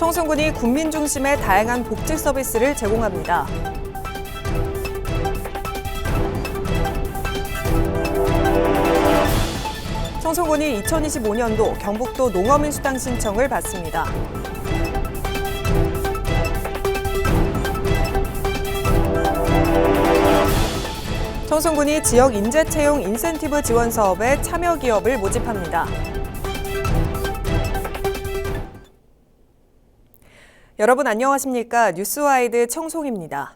청송군이 국민 중심의 다양한 복지 서비스를 제공합니다. 청송군이 2025년도 경북도 농어민 수당 신청을 받습니다. 청송군이 지역 인재 채용 인센티브 지원 사업에 참여 기업을 모집합니다. 여러분 안녕하십니까? 뉴스와이드 청송입니다.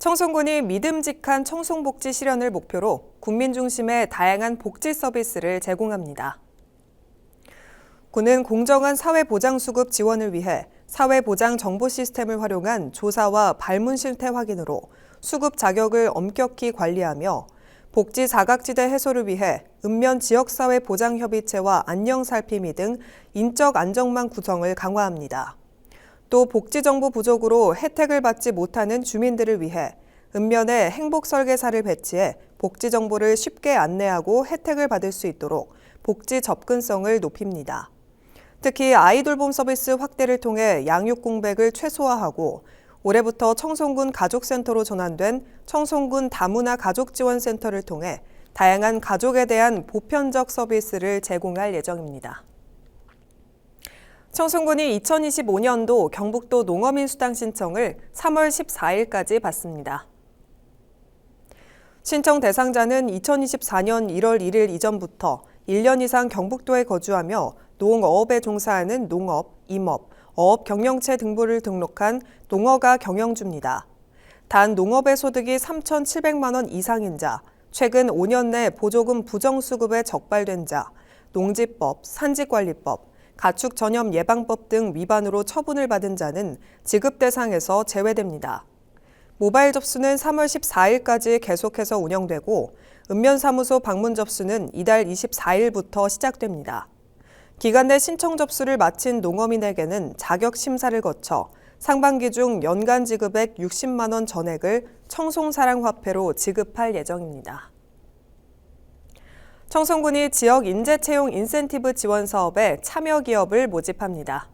청송군이 믿음직한 청송복지 실현을 목표로 국민 중심의 다양한 복지 서비스를 제공합니다. 군은 공정한 사회보장수급 지원을 위해 사회보장 정보 시스템을 활용한 조사와 발문 실태 확인으로 수급 자격을 엄격히 관리하며 복지 사각지대 해소를 위해 읍면 지역사회 보장협의체와 안녕살피미 등 인적 안정망 구성을 강화합니다. 또 복지정보 부족으로 혜택을 받지 못하는 주민들을 위해 읍면에 행복설계사를 배치해 복지정보를 쉽게 안내하고 혜택을 받을 수 있도록 복지 접근성을 높입니다. 특히 아이돌봄 서비스 확대를 통해 양육 공백을 최소화하고 올해부터 청송군 가족센터로 전환된 청송군 다문화 가족지원센터를 통해 다양한 가족에 대한 보편적 서비스를 제공할 예정입니다. 청송군이 2025년도 경북도 농어민 수당 신청을 3월 14일까지 받습니다. 신청 대상자는 2024년 1월 1일 이전부터 1년 이상 경북도에 거주하며 농어업에 종사하는 농업, 임업, 어업 경영체 등부를 등록한 농어가 경영주입니다. 단 농업의 소득이 3,700만 원 이상인 자, 최근 5년 내 보조금 부정수급에 적발된 자, 농지법, 산지관리법, 가축 전염 예방법 등 위반으로 처분을 받은 자는 지급 대상에서 제외됩니다. 모바일 접수는 3월 14일까지 계속해서 운영되고 읍면사무소 방문 접수는 이달 24일부터 시작됩니다. 기간 내 신청 접수를 마친 농어민에게는 자격 심사를 거쳐 상반기 중 연간 지급액 60만 원 전액을 청송사랑화폐로 지급할 예정입니다. 청송군이 지역 인재 채용 인센티브 지원 사업에 참여 기업을 모집합니다.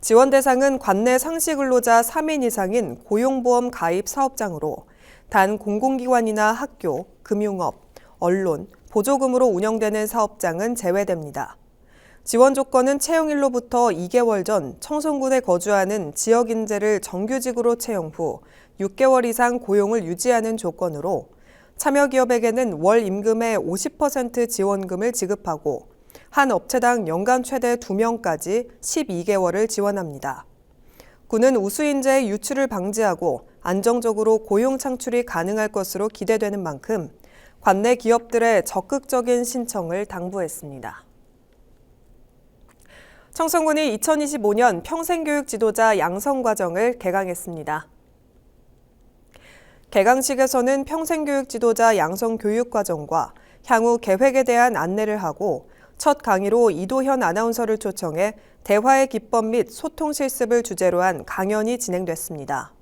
지원 대상은 관내 상시 근로자 3인 이상인 고용보험 가입 사업장으로 단 공공기관이나 학교, 금융업, 언론, 보조금으로 운영되는 사업장은 제외됩니다. 지원 조건은 채용일로부터 2개월 전 청송군에 거주하는 지역 인재를 정규직으로 채용 후 6개월 이상 고용을 유지하는 조건으로 참여 기업에게는 월 임금의 50% 지원금을 지급하고 한 업체당 연간 최대 2명까지 12개월을 지원합니다. 군은 우수인재의 유출을 방지하고 안정적으로 고용 창출이 가능할 것으로 기대되는 만큼 관내 기업들의 적극적인 신청을 당부했습니다. 청송군이 2025년 평생교육 지도자 양성 과정을 개강했습니다. 개강식에서는 평생교육 지도자 양성 교육 과정과 향후 계획에 대한 안내를 하고 첫 강의로 이도현 아나운서를 초청해 대화의 기법 및 소통 실습을 주제로 한 강연이 진행됐습니다.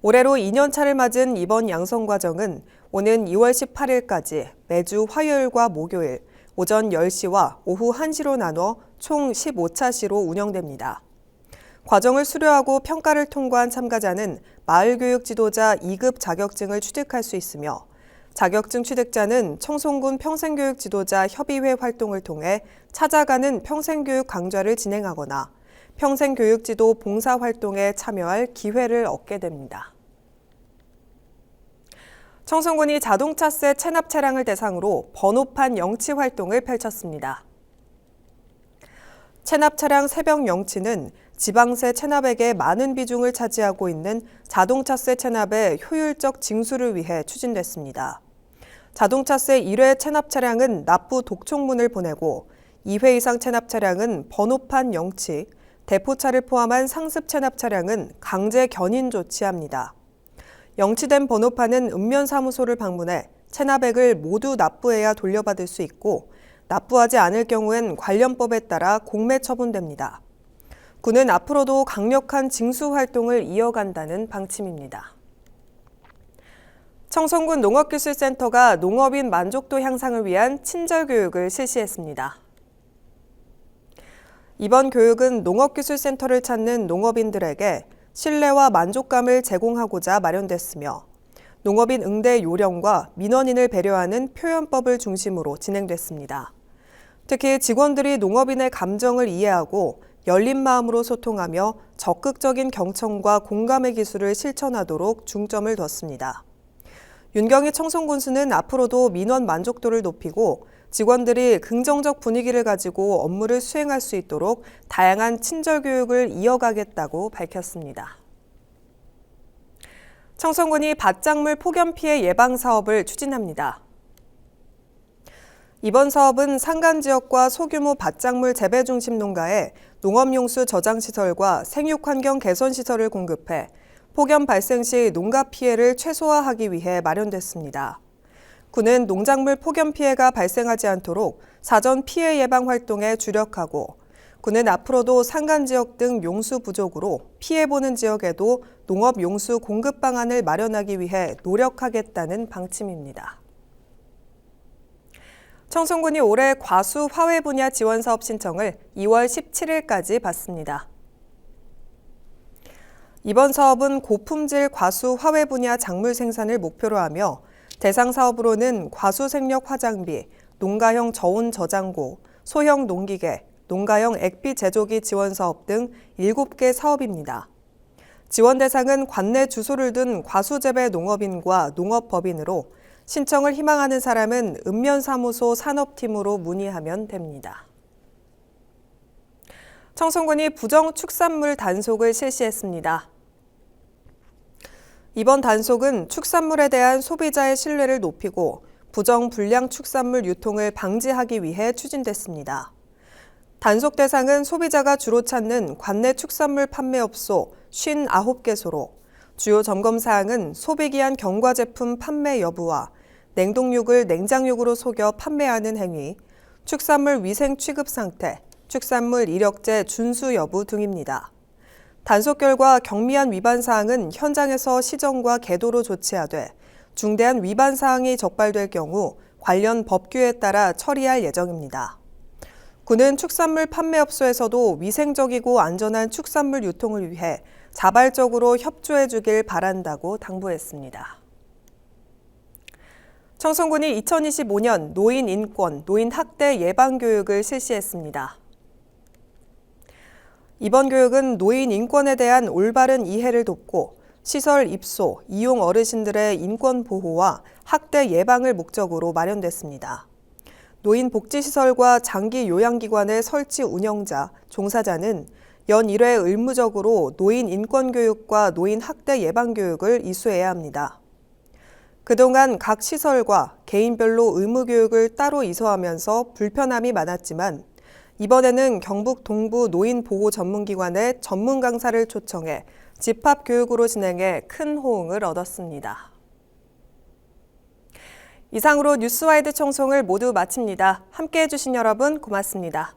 올해로 2년차를 맞은 이번 양성 과정은 오는 2월 18일까지 매주 화요일과 목요일 오전 10시와 오후 1시로 나눠 총 15차시로 운영됩니다. 과정을 수료하고 평가를 통과한 참가자는 마을교육 지도자 2급 자격증을 취득할 수 있으며 자격증 취득자는 청송군 평생교육 지도자 협의회 활동을 통해 찾아가는 평생교육 강좌를 진행하거나 평생교육 지도 봉사 활동에 참여할 기회를 얻게 됩니다. 청송군이 자동차세 체납 차량을 대상으로 번호판 영치 활동을 펼쳤습니다. 체납 차량 새벽 영치는 지방세 체납액의 많은 비중을 차지하고 있는 자동차세 체납의 효율적 징수를 위해 추진됐습니다. 자동차세 1회 체납 차량은 납부 독촉문을 보내고 2회 이상 체납 차량은 번호판 영치, 대포차를 포함한 상습 체납 차량은 강제 견인 조치합니다. 영치된 번호판은 읍면사무소를 방문해 체납액을 모두 납부해야 돌려받을 수 있고 납부하지 않을 경우엔 관련법에 따라 공매 처분됩니다. 군은 앞으로도 강력한 징수 활동을 이어간다는 방침입니다. 청송군 농업기술센터가 농업인 만족도 향상을 위한 친절 교육을 실시했습니다. 이번 교육은 농업기술센터를 찾는 농업인들에게 신뢰와 만족감을 제공하고자 마련됐으며 농업인 응대 요령과 민원인을 배려하는 표현법을 중심으로 진행됐습니다. 특히 직원들이 농업인의 감정을 이해하고 열린 마음으로 소통하며 적극적인 경청과 공감의 기술을 실천하도록 중점을 뒀습니다. 윤경희 청송군수는 앞으로도 민원 만족도를 높이고 직원들이 긍정적 분위기를 가지고 업무를 수행할 수 있도록 다양한 친절 교육을 이어가겠다고 밝혔습니다. 청송군이 밭작물 폭염 피해 예방 사업을 추진합니다. 이번 사업은 산간 지역과 소규모 밭작물 재배 중심 농가에 농업용수 저장 시설과 생육 환경 개선 시설을 공급해 폭염 발생 시 농가 피해를 최소화하기 위해 마련됐습니다. 군은 농작물 폭염 피해가 발생하지 않도록 사전 피해 예방 활동에 주력하고 군은 앞으로도 산간 지역 등 용수 부족으로 피해 보는 지역에도 농업 용수 공급 방안을 마련하기 위해 노력하겠다는 방침입니다. 청송군이 올해 과수 화훼 분야 지원 사업 신청을 2월 17일까지 받습니다. 이번 사업은 고품질 과수 화훼 분야 작물 생산을 목표로 하며 대상 사업으로는 과수 생력 화장비, 농가형 저온 저장고, 소형 농기계, 농가형 액비 제조기 지원 사업 등 7개 사업입니다. 지원 대상은 관내 주소를 둔 과수재배 농업인과 농업법인으로 신청을 희망하는 사람은 읍면사무소 산업팀으로 문의하면 됩니다. 청송군이 부정 축산물 단속을 실시했습니다. 이번 단속은 축산물에 대한 소비자의 신뢰를 높이고 부정 불량 축산물 유통을 방지하기 위해 추진됐습니다. 단속 대상은 소비자가 주로 찾는 관내 축산물 판매업소 59개소로 주요 점검 사항은 소비기한 경과 제품 판매 여부와 냉동육을 냉장육으로 속여 판매하는 행위, 축산물 위생 취급 상태, 축산물 이력제 준수 여부 등입니다. 단속 결과 경미한 위반 사항은 현장에서 시정과 계도로 조치하되 중대한 위반 사항이 적발될 경우 관련 법규에 따라 처리할 예정입니다. 군은 축산물 판매업소에서도 위생적이고 안전한 축산물 유통을 위해 자발적으로 협조해 주길 바란다고 당부했습니다. 청송군이 2025년 노인 인권, 노인 학대 예방 교육을 실시했습니다. 이번 교육은 노인 인권에 대한 올바른 이해를 돕고 시설 입소, 이용 어르신들의 인권 보호와 학대 예방을 목적으로 마련됐습니다. 노인 복지시설과 장기 요양기관의 설치 운영자, 종사자는 연 1회 의무적으로 노인 인권 교육과 노인 학대 예방 교육을 이수해야 합니다. 그동안 각 시설과 개인별로 의무 교육을 따로 이수하면서 불편함이 많았지만 이번에는 경북 동부 노인보호 전문기관의 전문 강사를 초청해 집합 교육으로 진행해 큰 호응을 얻었습니다. 이상으로 뉴스와이드 청송을 모두 마칩니다. 함께 해주신 여러분 고맙습니다.